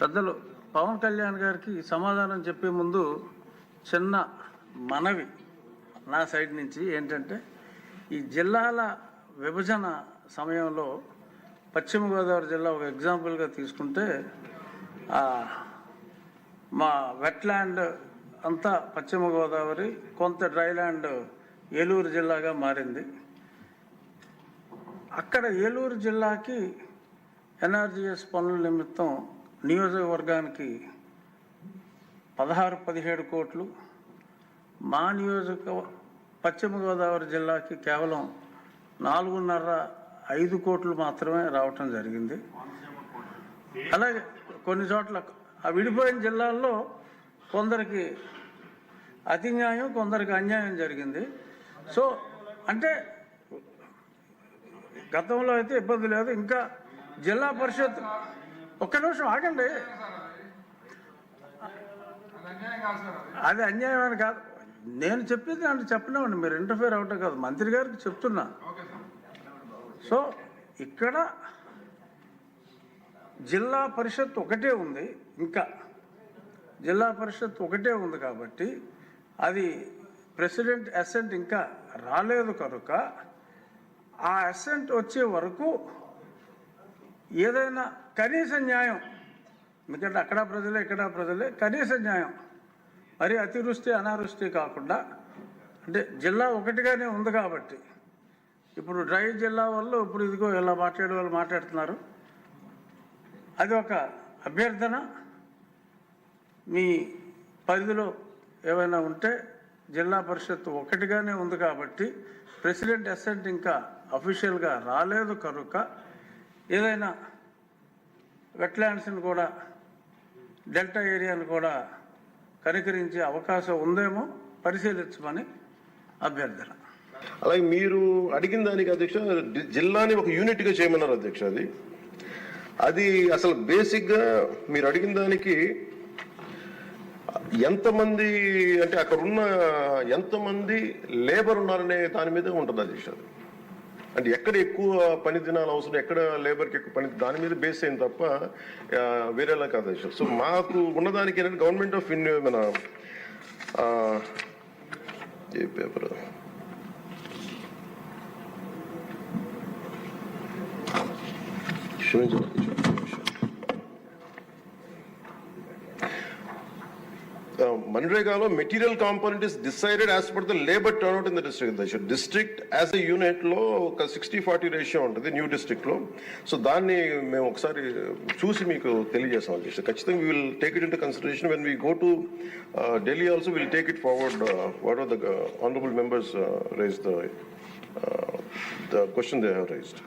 పెద్దలు పవన్ కళ్యాణ్ గారికి సమాధానం చెప్పే ముందు చిన్న మనవి నా సైడ్ నుంచి ఏంటంటే ఈ జిల్లాల విభజన సమయంలో పశ్చిమ గోదావరి జిల్లా ఒక ఎగ్జాంపుల్గా తీసుకుంటే మా వెట్లాండ్ అంతా పశ్చిమ గోదావరి కొంత డ్రైల్యాండ్ ఏలూరు జిల్లాగా మారింది. అక్కడ ఏలూరు జిల్లాకి ఎన్ఆర్జీఎస్ పనుల నిమిత్తం నియోజకవర్గానికి పదహారు పదిహేడు కోట్లు. మా నియోజక పశ్చిమ గోదావరి జిల్లాకి కేవలం నాలుగున్నర ఐదు కోట్లు మాత్రమే రావటం జరిగింది. అలాగే కొన్ని చోట్ల ఆ విడిపోయిన జిల్లాల్లో కొందరికి అతి న్యాయం కొందరికి అన్యాయం జరిగింది. సో అంటే గతంలో అయితే ఇబ్బంది లేదు. ఇంకా జిల్లా పరిషత్ ఒక్క నిమిషం ఆగండి. అది అన్యాయం అని కాదు. నేను చెప్పేది అంటే చెప్పనివ్వండి. మీరు ఇంటర్ఫేర్ అవటం కాదు. మంత్రి గారికి చెప్తున్నా. సో ఇక్కడ జిల్లా పరిషత్ ఒకటే ఉంది. ఇంకా జిల్లా పరిషత్ ఒకటే ఉంది కాబట్టి అది ప్రెసిడెంట్ అసెంట్ ఇంకా రాలేదు కనుక ఆ అసెంట్ వచ్చే వరకు ఏదైనా కనీస న్యాయం. ఎందుకంటే అక్కడ ప్రజలే ఇక్కడ ప్రజలే కనీస న్యాయం. మరి అతివృష్టి అనావృష్టి కాకుండా అంటే జిల్లా ఒకటిగానే ఉంది కాబట్టి. ఇప్పుడు డ్రై జిల్లా వాళ్ళు ఇప్పుడు ఇదిగో ఇలా మాట్లాడే వాళ్ళు మాట్లాడుతున్నారు. అది ఒక అభ్యర్థన. మీ పరిధిలో ఏమైనా ఉంటే జిల్లా పరిషత్ ఒకటిగానే ఉంది కాబట్టి ప్రెసిడెంట్ అసెంట్ ఇంకా అఫీషియల్గా రాలేదు కనుక ఏదైనా వెట్లాండ్స్ని కూడా డెల్టా ఏరియాను కూడా కనికరించే అవకాశం ఉందేమో పరిశీలించమని అభ్యర్థన అలాగే మీరు అడిగిన దానికి అధ్యక్ష జిల్లాని ఒక యూనిట్గా చేయమన్నారు అధ్యక్ష అది అది అసలు బేసిక్గా మీరు అడిగిన దానికి ఎంతమంది అంటే అక్కడ ఉన్న ఎంతమంది లేబర్ ఉన్నారనే దాని మీద ఉంటుంది అధ్యక్ష అది. అంటే ఎక్కడ ఎక్కువ పని దినాలు అవసరం ఎక్కడ లేబర్కి ఎక్కువ పని దాని మీద బేస్ అయింది తప్ప వేరేలా కాదు సో మాకు ఉన్నదానికి ఏంటంటే గవర్నమెంట్ ఆఫ్ ఇండియా మన ఏ పేపర్? క్షమించండి. మన్రేగాలో material component is decided as per the labour turnout in the district district as a unit లో ఒక సిక్స్టీ ఫార్టీ రేషియో ఉంటుంది న్యూ డిస్ట్రిక్ట్ లో సో దాన్ని మేము ఒకసారి చూసి మీకు తెలియజేస్తాం అధ్యక్ష ఖచ్చితంగా we will take it in consideration when we go to Delhi also will take it forward what are the honourable members raise the the question they have raised